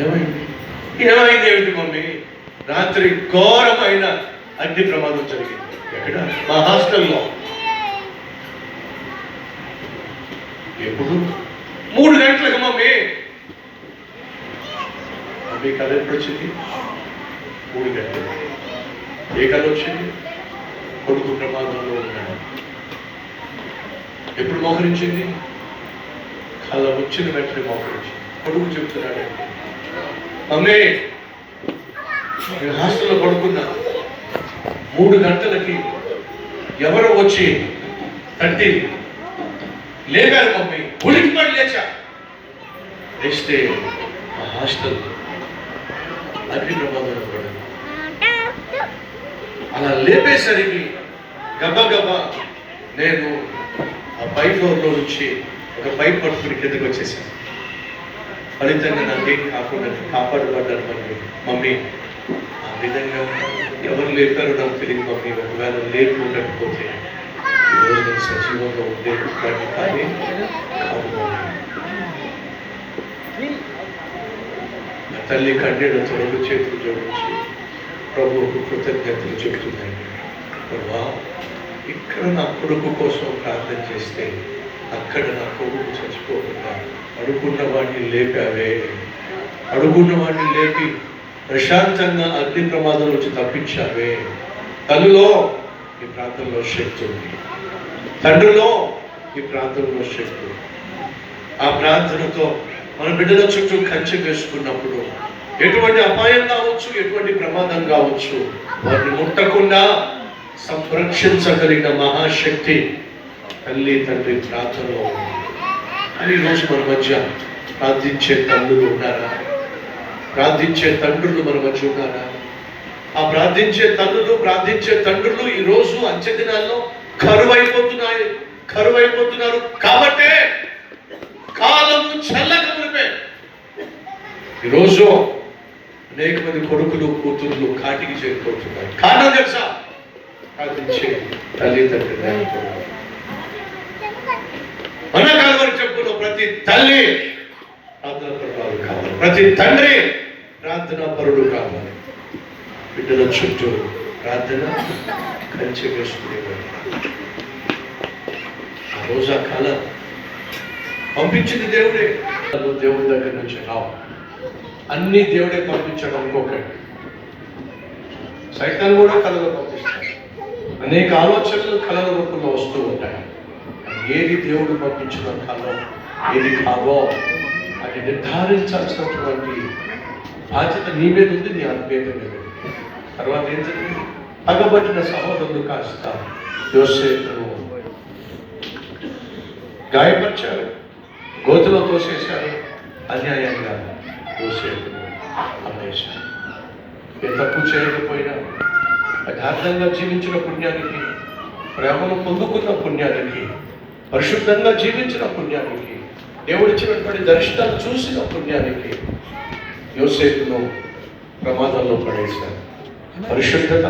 ఏమైంది? ఏమైంది ఏమిటి మమ్మీ? రాత్రి ఘోరమైన అగ్ని ప్రమాదం జరిగింది. ఎక్కడ? మా హాస్టల్లో. ఎప్పుడు? మూడు గంటలకు మమ్మీ. మమ్మీ కళ ఎప్పుడు వచ్చింది? మూడు గంటలు ఏ కళ వచ్చింది? కొడుకు ప్రమాదంలో ఉన్నాడు. ఎప్పుడు మోహరించింది? కళ వచ్చిన వెంటనే మోహరించింది. కొడుకు చెప్తున్నాడు అమ్మే నేను హాస్టల్లో పడుకున్నా. మూడు గంటలకి ఎవరో వచ్చి తట్టి లేగారు మమ్మీ. ఉలికి పడి లేచా. లేస్తే ఆ హాస్టల్ అగ్ని ప్రమాదంలో పడింది. అలా లేపేసరికి గబ నేను ఆ పై ఫ్లోర్లో నుంచి ఒక పైప్ పట్టుకుని కిందకి వచ్చేసాను. ఫలితంగా నా నాకేం కాకుండా కాపాడబడ్డాను మమ్మీ మమ్మీ ఆ విధంగా ఎవరు లేపారో నాకు తెలియదు మమ్మీ. ఒకవేళ లేపు ఉండకపోతే ఈరోజు నేను సజీవంగా ఉండే వాడిని కానీ కాదు నా తల్లి కన్నీళ్ళతో రెండు చేతులు జోడించి ప్రభువుకు కృతజ్ఞతలు చెబుతున్నాయి ప్రభా ఇక్కడ నా కొడుకు కోసం ప్రార్థన చేస్తే అక్కడ నా కొడుకు చచ్చిపోకుండా అడుగున్న వాడిని లేపావే. అడుగున్న వాడిని లేపి ప్రశాంతంగా అగ్ని ప్రమాదం నుంచి తప్పించావే. తల్లిలో ఈ ప్రాంతంలో శక్తి ఉంది. తండ్రిలో ఈ ప్రాంతంలో శక్తి ఉంది. ఆ ప్రార్థనతో మన బిడ్డల చుట్టూ కంచె వేసుకున్నప్పుడు ఎటువంటి అపాయం కావచ్చు ఎటువంటి ప్రమాదం కావచ్చు వారిని ముట్టకుండా సంరక్షించగలిగిన మహాశక్తి తల్లి తండ్రి ప్రార్థనలో అని ఈరోజు మన మధ్య ప్రార్థించే తల్లులు ఉన్నారా? ప్రార్థించే తండ్రులు మన మధ్య ఉన్నారా? ఆ ప్రార్థించే తల్లులు ప్రార్థించే తండ్రులు ఈ రోజు అంచె దినాల్లో కరువైపోతున్నాయి. కరువైపోతున్నారు కాబట్టే కాలము చల్లక మునిపే. ఈరోజు అనేక మంది కొడుకులు కూతుర్లు కాటికి చేరిపోతున్నారు. కారణం తెలుసా? ప్రార్థించే తల్లిదండ్రులు చెప్పులో ప్రతి తల్లి ప్రార్థన కావాలి. ప్రతి తండ్రి ప్రార్థన పరుడు కావాలి. బిడ్డల చుట్టూ ప్రార్థన కంచె వేసుకునేవాడు ఆ రోజు ఆ కాలం పంపించింది దేవుడే. దేవుడి దగ్గర నుంచి రావు. అన్ని దేవుడే పంపించడం అనుకోకండి సైతాన్ కూడా కళలో పంపిస్తాడు. అనేక ఆలోచనలు కళల రూపంలో వస్తూ ఉంటాయి. ఏది దేవుడు పంపించిన కాలో ఏది కావో అది నిర్ధారించాల్సినటువంటి బాధ్యత నీ మీద ఉంది నీ ఆత్మీయత మీద తర్వాత ఏం జరిగింది? పగబట్టిన సహోదరుడు కాస్త యోసేపును గాయపరిచాడు. గోతులో తోసేశాడు. అన్యాయంగా యోసేపును అమ్మేశాడు. ఏ తప్పు చేయకపోయినా యథార్థంగా జీవించిన పుణ్యానికి ప్రేమను పొందుకున్న పుణ్యానికి పరిశుద్ధంగా జీవించిన పుణ్యానికి దేవుడిచ్చినటువంటి దర్శనాలు చూసిన పుణ్యానికి యోసేపును ప్రమాదంలో పడేశారు. పరిశుద్ధత